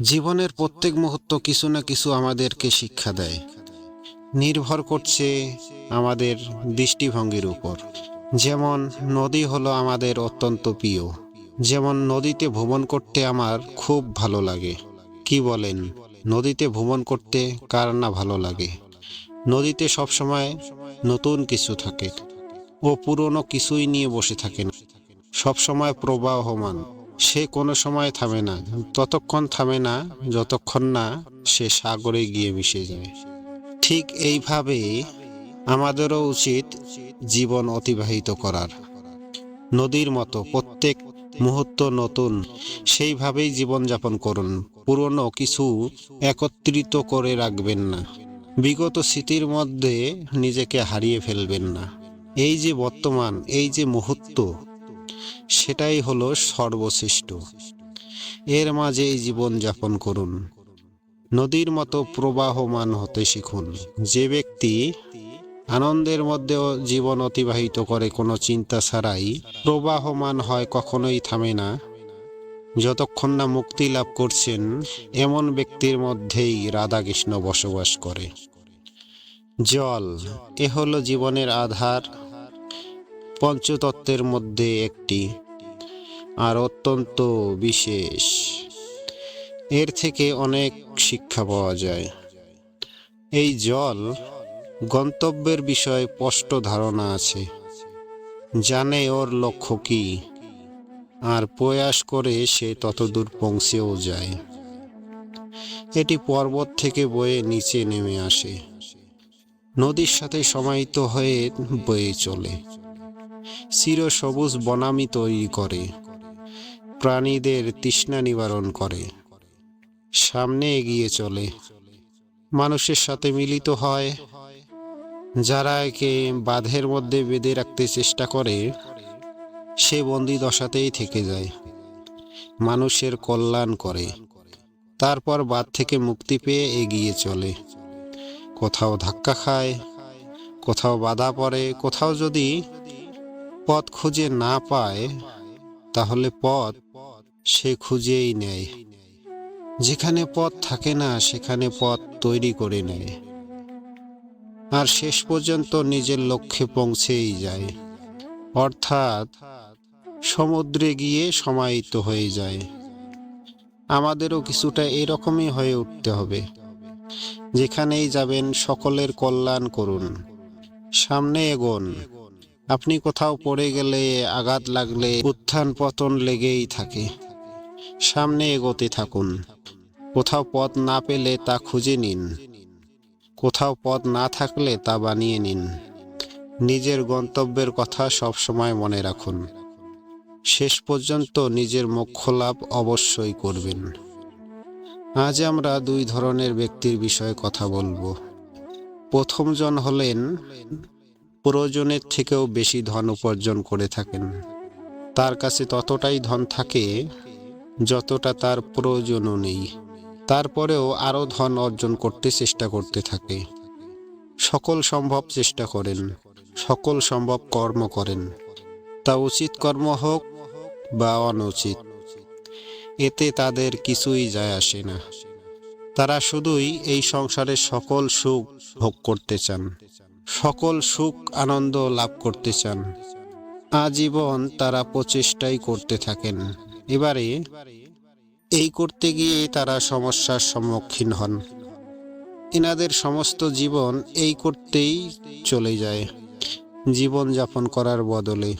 জীবনের প্রত্যেক মুহূর্ত কিছু না কিছু আমাদেরকে শিক্ষা দেয়। নির্ভর করছে আমাদের দৃষ্টিভঙ্গির উপর। যেমন, নদী হলো আমাদের অত্যন্ত প্রিয়। যেমন, নদীতে ভ্রমণ করতে আমার খুব ভালো লাগে। কি বলেন? নদীতে ভ্রমণ করতে কার না ভালো লাগে? নদীতে সবসময় নতুন কিছু থাকে ও পুরনো কিছুই নিয়ে বসে থাকে না সবসময় প্রবাহমান। সে কোনো সময় থামে না, ততক্ষণ থামে না, যতক্ষণ না সে সাগরে গিয়ে মিশে যায়। ঠিক এইভাবে আমাদেরও উচিত জীবন অতিবাহিত করার। নদীর মতো প্রত্যেক মুহূর্ত নতুন, সেইভাবেই জীবনযাপন করুন। পুরনো কিছু একত্রিত করে রাখবেন না। বিগত স্মৃতির মধ্যে নিজেকে হারিয়ে ফেলবেন না। এই যে বর্তমান, এই যে মুহূর্ত সেটাই হলো সর্বশ্রেষ্ঠ। এর মাঝে এই জীবন যাপন করুন। নদীর মতো প্রবাহমান হতে শিখুন। যে ব্যক্তি আনন্দের মধ্যেও জীবন অতিবাহিত করে কোনো চিন্তা ছাড়াই প্রবাহমান হয় কখনোই থামে না। যতক্ষণ না মুক্তি লাভ করছেন, এমন ব্যক্তির মধ্যেই রাধাকৃষ্ণ বসবাস করে। জল, এ হলো জীবনের আধার। পঞ্চতত্ত্বের মধ্যে একটি, আর অত্যন্ত বিশেষ। এর থেকে অনেক শিক্ষা পাওয়া যায়। এই জল গন্তব্যের বিষয়ে স্পষ্ট ধারণা আছে। জানে ওর লক্ষ্য কি, আর প্রয়াস করে সে ততদূর পৌঁছেও যায়। এটি পর্বত থেকে বয়ে নিচে নেমে আসে। নদীর সাথে সমাহিত হয়ে বয়ে চলে। চির সবুজ বনামি তৈরি করে। প্রাণীদের তৃষ্ণা নিবারণ করে। সামনে এগিয়ে চলে। মানুষের সাথে মিলিত হয়। যারা একে বাঁধের মধ্যে বেঁধে রাখতে চেষ্টা করে, সে বন্দি দশাতেই থেকে যায়। মানুষের কল্যাণ করে। তারপর বাদ থেকে মুক্তি পেয়ে এগিয়ে চলে। কোথাও ধাক্কা খায়, কোথাও বাধা পড়ে, কোথাও যদি পথ খুঁজে না পায়, তাহলে পথ সে খুঁজেই নেয়। যেখানে পথ থাকে না, সেখানে পথ তৈরি করে নেয়। আর শেষ পর্যন্ত নিজের লক্ষ্যে পৌঁছেই যায়। অর্থাৎ সমুদ্রে গিয়ে সমাহিত হয়ে যায়। আমাদেরও কিছুটা এরকমই হয়ে উঠতে হবে। যেখানেই যাবেন, সকলের কল্যাণ করুন। সামনে এগোন। আপনি কোথাও পড়ে গেলে, আঘাত লাগলে, উত্থান পতন লেগেই থাকে। সামনে এগোতে থাকুন। কোথাও পথ না পেলে তা খুঁজে নিন। কোথাও পথ না থাকলে তা বানিয়ে নিন। নিজের গন্তব্যের কথা সবসময় মনে রাখুন। শেষ পর্যন্ত নিজের মোক্ষ লাভ অবশ্যই করবেন। আজ আমরা দুই ধরনের ব্যক্তির বিষয়ে কথা বলব। প্রথমজন হলেন প্রয়োজনের থেকেও বেশি ধন উপার্জন করে থাকেন। তার কাছে ততটাই ধন থাকে যতটা তার প্রয়োজনও নেই। তারপরেও আরও ধন অর্জন করতে চেষ্টা করতে থাকে। সকল সম্ভব চেষ্টা করেন, সকল সম্ভব কর্ম করেন। তা উচিত কর্ম হোক বা অনুচিত, এতে তাদের কিছুই যায় আসে না। তারা শুধুই এই সংসারের সকল সুখ ভোগ করতে চান। সকল সুখ আনন্দ লাভ করতে চান। আজীবন তারা প্রচেষ্টাই করতে থাকেন। এবারে এই করতে গিয়ে তারা সমস্যার সম্মুখীন হন। এনাদের সমস্ত জীবন এই করতেই চলে যায়। জীবন যাপন করার বদলে।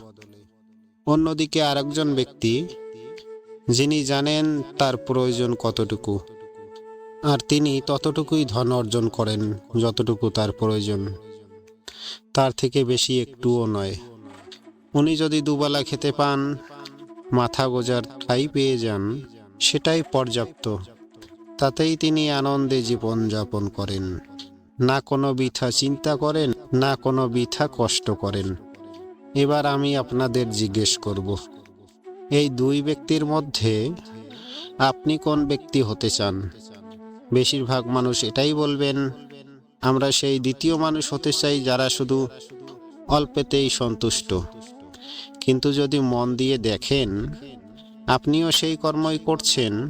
অন্যদিকে আরেকজন ব্যক্তি, যিনি জানেন তার প্রয়োজন কতটুকু, আর তিনি ততটুকুই ধন অর্জন করেন, যতটুকু তার প্রয়োজন। তার থেকে বেশি একটুও নয়। উনি যদি দুবেলা খেতে পান, মাথা গোজার ঠাই পেয়ে যান, সেটাই পর্যাপ্ত। তাতেই তিনি আনন্দে জীবন যাপন করেন। না কোনো বৃথা চিন্তা করেন, না কোনো বৃথা কষ্ট করেন। এবার আমি আপনাদের জিজ্ঞেস করব, এই দুই ব্যক্তির মধ্যে আপনি কোন ব্যক্তি হতে চান? বেশিরভাগ মানুষ এটাই বলবেন আমরা সেই দ্বিতীয় মানুষ হতে চাই যারা শুধু অল্পেতেই সন্তুষ্ট। কিন্তু যদি মন দিয়ে দেখেন, আপনিও সেই কর্মই করছেন।